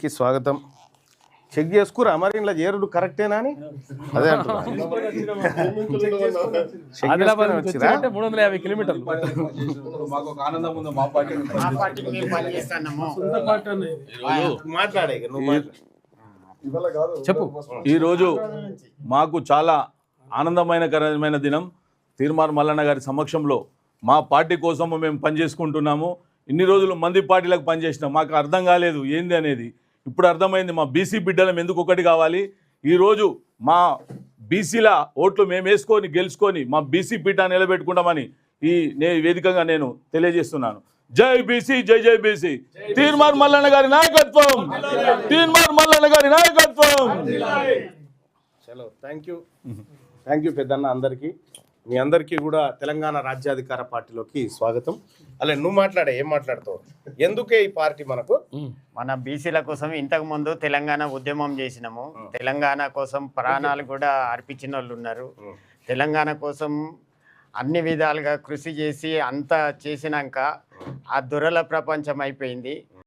కి స్వాగతం. చెక్ చేసుకురా మరి ఇలా చేరుడు కరెక్టేనా అని? అదే మూడు వందల యాభై కిలోమీటర్లు. మాట్లాడు. చెప్పు. ఈరోజు మాకు చాలా ఆనందమైనకరమైన దినం. తీర్మార్ మల్లన్న గారి సమక్షంలో మా పార్టీ కోసము మేము పనిచేసుకుంటున్నాము. ఇన్ని రోజులు మంది పార్టీలకు పనిచేసినాం. మాకు అర్థం కాలేదు ఏంది అనేది. ఇప్పుడు అర్థమైంది మా బీసీ బిడ్డలం ఎందుకు ఒకటి కావాలి? ఈరోజు మా బీసీల ఓట్లు మేము వేసుకొని గెలుచుకొని మా బీసీ పీఠ నిలబెట్టుకుంటామని ఈ నే వేదికగా నేను తెలియజేస్తున్నాను. జై బీసీ జై జై బీసీ. తీర్మార్ మల్లన్న గారి నాయకత్వం! తీర్మార్ మల్లన్న గారి నాయకత్వం! చలో థ్యాంక్ యూ థ్యాంక్ యూ పెద్దన్న అందరికీ. మీ అందరికీ కూడా తెలంగాణ రాజ్యాధికార పార్టీలోకి స్వాగతం. అలా నువ్వు మాట్లాడే ఏం మాట్లాడతావు? ఎందుకే ఈ పార్టీ మనకు? మన బీసీల కోసం ఇంతకు ముందు తెలంగాణ ఉద్యమం చేసినాము. తెలంగాణ కోసం ప్రాణాలు కూడా అర్పించిన వాళ్ళు ఉన్నారు తెలంగాణ కోసం అన్ని విధాలుగా కృషి చేసి అంతా చేసినాక ఆ దురల ప్రపంచం అయిపోయింది.